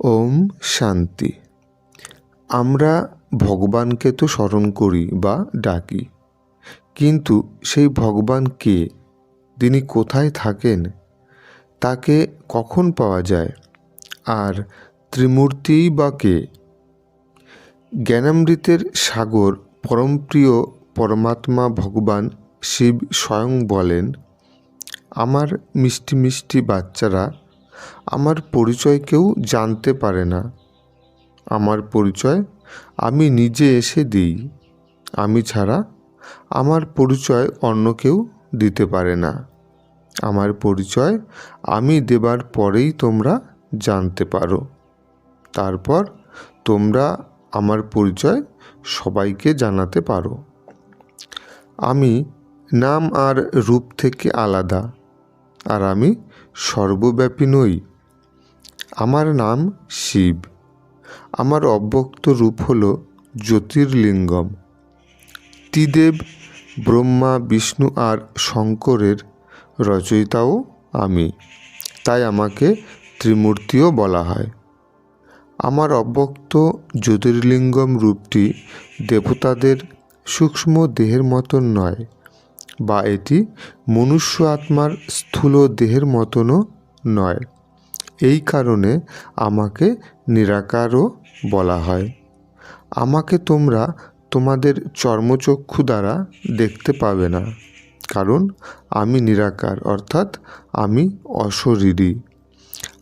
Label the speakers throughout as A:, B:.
A: ওম শান্তি। আমরা ভগবানকে তো স্মরণ করি বা ডাকি। কিন্তু সেই ভগবান কে? তিনি কোথায় থাকেন? তাকে কখন পাওয়া যায়? আর ত্রিমূর্তিই বা কে? জ্ঞানামৃতের সাগর পরমপ্রিয় পরমাত্মা ভগবান শিব স্বয়ং বলেন, আমার মিষ্টি মিষ্টি বাচ্চারা আমার পরিচয় কেউ জানতে পারে না। আমার পরিচয় আমি নিজে এসে দিই। আমি ছাড়া আমার পরিচয় অন্য কেউ দিতে পারে না। আমার পরিচয় আমি দেবার পরেই তোমরা জানতে পারো। তারপর তোমরা আমার পরিচয় সবাইকে জানাতে পারো। আমি নাম আর রূপ থেকে আলাদা। আর আমি সর্বব্যাপী নই। আমার নাম শিব। আমার অব্যক্ত রূপ হল জ্যোতির্লিঙ্গম। ত্রিদেব, ব্রহ্মা, বিষ্ণু আর শঙ্করের রচয়িতাও আমি। তাই আমাকে ত্রিমূর্তিও বলা হয়। আমার অব্যক্ত জ্যোতির্লিঙ্গম রূপটি দেবতাদের সূক্ষ্ম দেহের মতন নয়। বা এটি মনুষ্য আত্মার স্থূল দেহের মতনও নয়। এই কারণে আমাকে নিরাকারও বলা হয়। আমাকে তোমরা তোমাদের চর্মচক্ষু দ্বারা দেখতে পাবে না, কারণ আমি নিরাকার, অর্থাৎ আমি অশরীরী।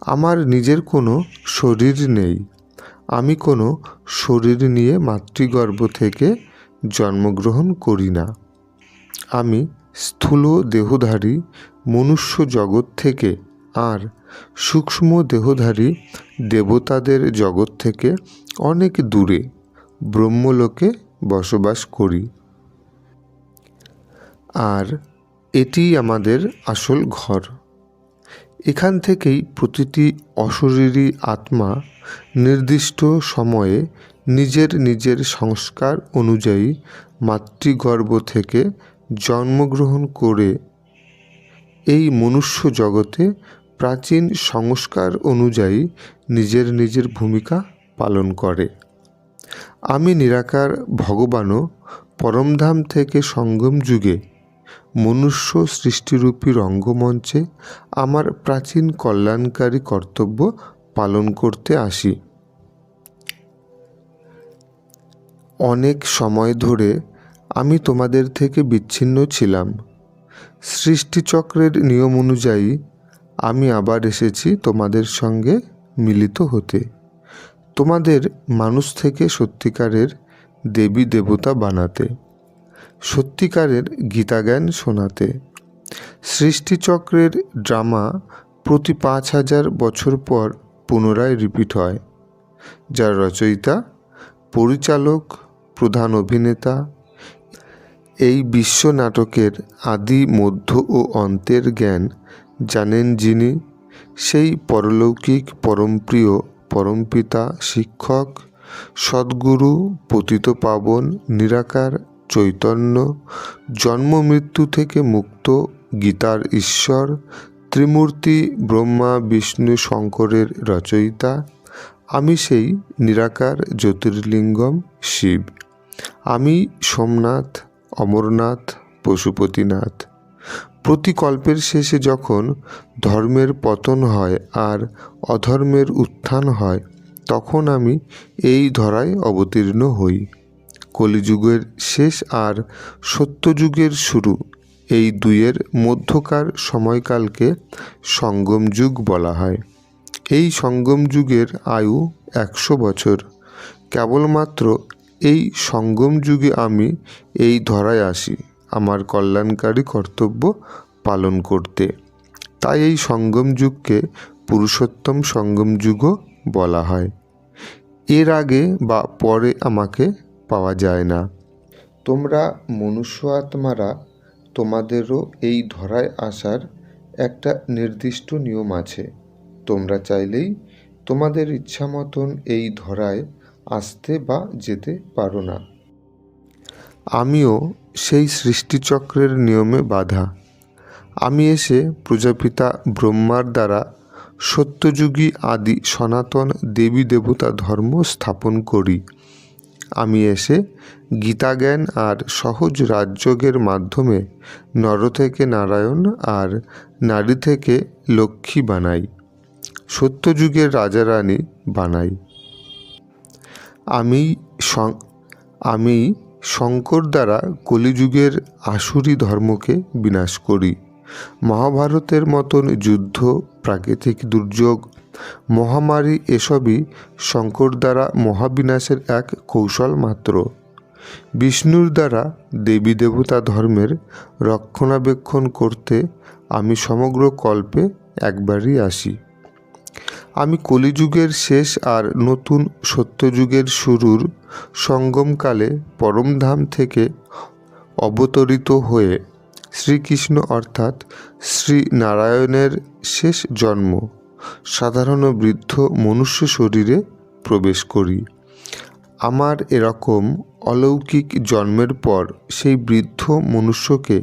A: আমার নিজের কোনো শরীর নেই। আমি কোনো শরীর নিয়ে মাতৃগর্ভ থেকে জন্মগ্রহণ করি না। আমি স্থূল দেহধারী মনুষ্য জগৎ থেকে আর সূক্ষ্ম দেহধারী দেবতাদের জগৎ থেকে অনেক দূরে ব্রহ্মলোকে বসবাস করি। আর এটিই আমাদের আসল ঘর। এখান থেকেই প্রতিটি অশরীরী আত্মা নির্দিষ্ট সময়ে নিজের নিজের সংস্কার অনুযায়ী মাতৃগর্ভ থেকে জন্মগ্রহণ করে এই মনুষ্য জগতে প্রাচীন সংস্কার অনুযায়ী নিজের নিজের ভূমিকা পালন করে। আমি নিরাকার ভগবানও পরমধাম থেকে সঙ্গম যুগে মনুষ্য সৃষ্টিরূপী রঙ্গমঞ্চে আমার প্রাচীন কল্যাণকারী কর্তব্য পালন করতে আসি। অনেক সময় ধরে আমি তোমাদের থেকে বিচ্ছিন্ন ছিলাম। সৃষ্টিচক্রের নিয়ম অনুযায়ী আমি আবার এসেছি তোমাদের সঙ্গে মিলিত হতে। তোমাদের মানুষ থেকে সত্যিকারের দেবী দেবতা বানাতে, সত্যিকারের গীতাজ্ঞান শোনাতে। সৃষ্টিচক্রের ড্রামা প্রতি পাঁচ হাজার বছর পর পুনরায় রিপিট হয়, যার রচয়িতা, পরিচালক, প্রধান অভিনেতা এই বিশ্ব নাটকের আদি, মধ্য ও অন্তের জ্ঞান জানেন যিনি। সেই পরলৌকিক পরমপ্রিয়, পরমপিতা, শিক্ষক, সদ্গুরু, পতিত পাবন, নিরাকার, চৈতন্য, জন্ম মৃত্যু থেকে মুক্ত, গীতার ঈশ্বর, ত্রিমূর্তি, ব্রহ্মা, বিষ্ণু, শঙ্করের রচয়িতা। আমি সেই নিরাকার জ্যোতির্লিঙ্গম শিব। আমি সোমনাথ অমরনাথ, পশুপতিনাথ। প্রতি কল্পের শেষে যখন ধর্মের পতন হয় আর অধর্মের উত্থান হয়, তখন আমি এই ধরায় অবতীর্ণ হই। কলিযুগের শেষ আর সত্যযুগের শুরু, এই দুইয়ের মধ্যকার সময়কালকে সঙ্গম যুগ বলা হয়। এই সঙ্গম যুগের আয়ু একশো বছর, কেবলমাত্র এই সঙ্গম যুগে আমি এই ধরায় আসি, আমার কল্যাণকারী কর্তব্য পালন করতে। তাই এই সঙ্গম যুগকে পুরুষোত্তম সঙ্গম যুগও বলা হয়। এর আগে বা পরে আমাকে পাওয়া যায় না। তোমরা মনুষ্য আত্মারা তোমাদেরও এই ধরায় আসার একটা নির্দিষ্ট নিয়ম আছে। তোমরা চাইলেই তোমাদের ইচ্ছা মতন এই ধরায় আসতে বা যেতে পারো না। আমিও সেই সৃষ্টিচক্রের নিয়মে বাধা। আমি এসে প্রজাপিতা ব্রহ্মার দ্বারা সত্যযুগী আদি সনাতন দেবী দেবতা ধর্ম স্থাপন করি। আমি এসে গীতাজ্ঞান আর সহজ রাজযোগের মাধ্যমে নর থেকে নারায়ণ আর নারী থেকে লক্ষ্মী বানাই। সত্যযুগের রাজা রানী বানাই। আমি আমি শঙ্কর দ্বারা কলিযুগের আসুরি ধর্মকে বিনাশ করি। মহাভারতের মতন যুদ্ধ, প্রাকৃতিক দুর্যোগ, মহামারী এসবই শঙ্কর দ্বারা মহাবিনাশের এক কৌশল মাত্র। বিষ্ণুর দ্বারা দেবী দেবতা ধর্মের রক্ষণাবেক্ষণ করতে আমি সমগ্র কল্পে একবারই আসি। আমি কলিযুগের শেষ আর নতুন সত্যযুগের শুরুর সঙ্গমকালে পরমধাম থেকে অবতরিত হয়ে শ্রীকৃষ্ণ অর্থাৎ শ্রী নারায়ণের শেষ জন্ম সাধারণ বৃদ্ধ মনুষ্য শরীরে প্রবেশ করি। আমার এরকম অলৌকিক জন্মের পর সেই বৃদ্ধ মনুষ্যকে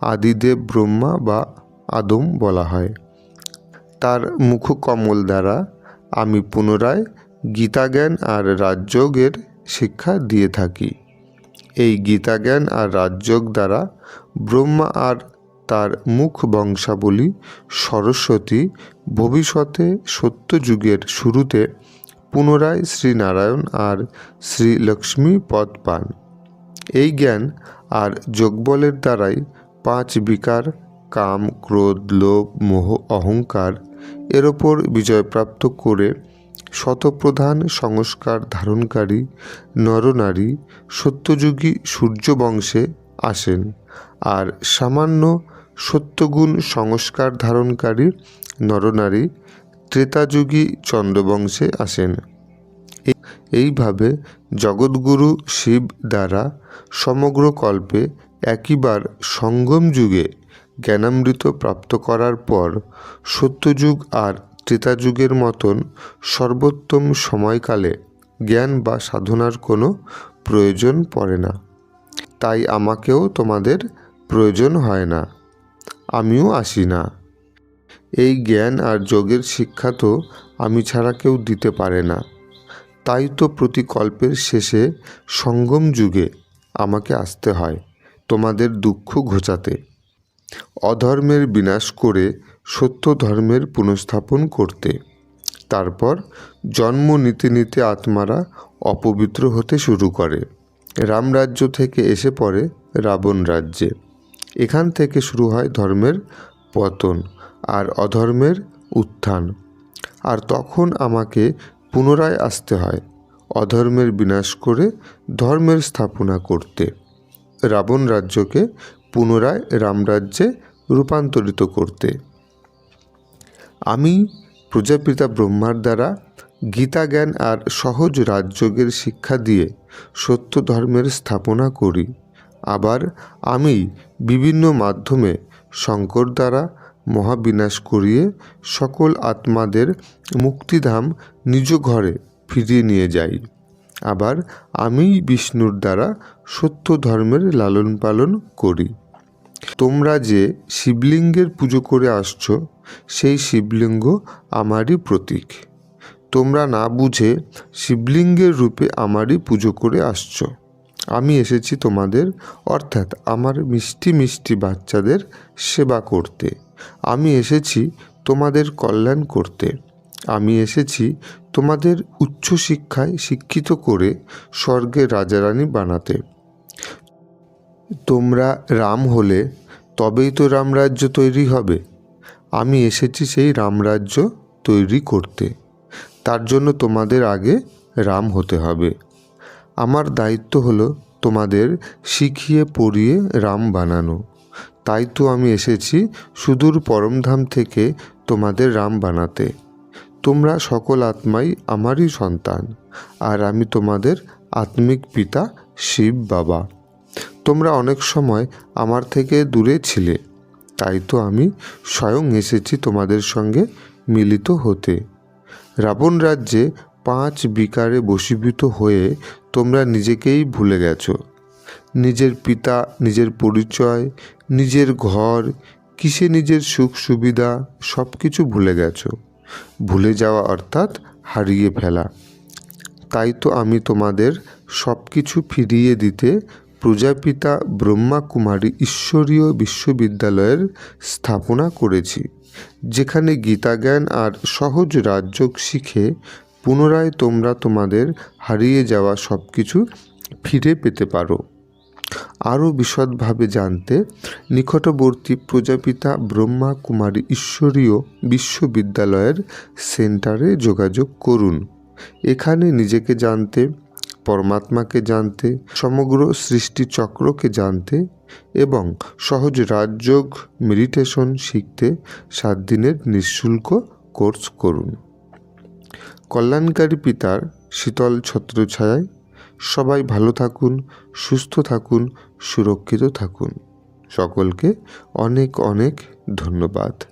A: আদিদেব ব্রহ্মা বা আদম বলা হয়। তার মুখকমল দ্বারা আমি পুনরায় গীতাজ্ঞান আর রাজযোগের শিক্ষা দিয়ে থাকি। এই গীতাজ্ঞান আর রাজযোগ দ্বারা ব্রহ্মা আর তার মুখ বংশাবলী সরস্বতী ভবিষ্যতে সত্যযুগের শুরুতে পুনরায় শ্রীনারায়ণ আর শ্রী লক্ষ্মী পদ পান। এই জ্ঞান আর যোগবলের দ্বারাই পাঁচ বিকার, কাম, ক্রোধ, লোভ, মোহ, অহংকার এর ওপর বিজয়প্রাপ্ত করে শতপ্রধান সংস্কার ধারণকারী, নরনারী, সত্যযুগী সূর্যবংশে আসেন আর সামান্য সত্যগুণ সংস্কার ধারণকারী, নরনারী, ত্রেতাযুগী চন্দ্রবংশে আসেন। এইভাবে জগৎগুরু শিব দ্বারা সমগ্র কল্পে একইবার সঙ্গম যুগে জ্ঞানামৃত প্রাপ্ত করার পর সত্যযুগ আর ত্রেতাযুগের মতন সর্বোত্তম সময়কালে জ্ঞান বা সাধনার কোনো প্রয়োজন পড়ে না। তাই আমাকেও তোমাদের প্রয়োজন হয় না। আমিও আসি না। এই জ্ঞান আর যোগের শিক্ষা তো আমি ছাড়া কেউ দিতে পারে না। তাই তো প্রতি কল্পের শেষে সঙ্গম যুগে আমাকে আসতে হয় তোমাদের দুঃখ ঘোচাতে। অধর্মের বিনাশ করে সত্য ধর্মের পুনঃস্থাপন করতে। তারপর জন্ম নিতে নিতে আত্মারা অপবিত্র হতে শুরু করে। রামরাজ্য থেকে এসে পড়ে রাবণ রাজ্যে। এখান থেকে শুরু হয় ধর্মের পতন আর অধর্মের উত্থান। আর তখন আমাকে পুনরায় আসতে হয় অধর্মের বিনাশ করে ধর্মের স্থাপনা করতে। রাবণ রাজ্যকে পুনরায় রামরাজ্যে রূপান্তরিত করতে। আমি প্রজাপিতা ব্রহ্মার দ্বারা গীতা জ্ঞান আর সহজ রাজযোগের শিক্ষা দিয়ে সত্য ধর্মের স্থাপনা করি। আবার আমি বিভিন্ন মাধ্যমে শঙ্কর দ্বারা মহাবিনাশ করিয়ে সকল আত্মাদের মুক্তিধাম নিজ ঘরে ফিরিয়ে নিয়ে যাই। আবার আমি বিষ্ণুর দ্বারা সত্য ধর্মের লালন পালন করি। তোমরা যে শিবলিঙ্গের পুজো করে আসছো, সেই শিবলিঙ্গ আমারই প্রতীক। তোমরা না বুঝে শিবলিঙ্গের রূপে আমারই পুজো করে আসছো। আমি এসেছি তোমাদের, অর্থাৎ আমার মিষ্টি মিষ্টি বাচ্চাদের সেবা করতে। আমি এসেছি তোমাদের কল্যাণ করতে। আমি এসেছি তোমাদের উচ্চশিক্ষায় শিক্ষিত করে স্বর্গের রাজারানী বানাতে। তোমরা রাম হলে তবেই তো রামরাজ্য তৈরি হবে। আমি এসেছি সেই রামরাজ্য তৈরি করতে। তার জন্য তোমাদের আগে রাম হতে হবে। আমার দায়িত্ব হলো তোমাদের শিখিয়ে পড়িয়ে রাম বানানো। তাই তো আমি এসেছি সুদূর পরমধাম থেকে তোমাদের রাম বানাতে। তোমরা সকল আত্মাই আমারই সন্তান, আর আমি তোমাদের আত্মিক পিতা শিব বাবা। তোমরা অনেক সময় আমার থেকে দূরে ছিলে, তাই তো আমি স্বয়ং এসেছি তোমাদের সঙ্গে মিলিত হতে। রাবণ রাজ্যে পাঁচ বিকারে বশীভূত হয়ে তোমরা নিজেকেই ভুলে গেছো। নিজের পিতা, নিজের পরিচয়, নিজের ঘর, কিসে নিজের সুখ সুবিধা সব কিছু ভুলে গেছো। ভুলে যাওয়া অর্থাৎ হারিয়ে ফেলা। তাই তো আমি তোমাদের সব কিছু ফিরিয়ে দিতে প্রজাপিতা ব্রহ্মা কুমারী ঈশ্বরীয় বিশ্ববিদ্যালয়ের স্থাপনা করেছি, যেখানে গীতাজ্ঞান আর সহজ রাজযোগ শিখে পুনরায় তোমরা তোমাদের হারিয়ে যাওয়া সব কিছু ফিরে পেতে পারো। আরও বিশদভাবে জানতে নিকটবর্তী প্রজাপিতা ব্রহ্মা কুমারী ঈশ্বরীয় বিশ্ববিদ্যালয়ের সেন্টারে যোগাযোগ করুন। এখানে নিজেকে জানতে, পরমাত্মাকে জানতে, সমগ্র সৃষ্টি চক্রকে জানতে এবং সহজ রাজযোগ, মেডিটেশন শিখতে সাত দিনের নিঃশুল্ক কোর্স করুন। কল্যাণকারী পিতার শীতল ছত্রছায়ায় সবাই ভালো থাকুন সুস্থ থাকুন সুরক্ষিত থাকুন। সকলকে অনেক অনেক ধন্যবাদ।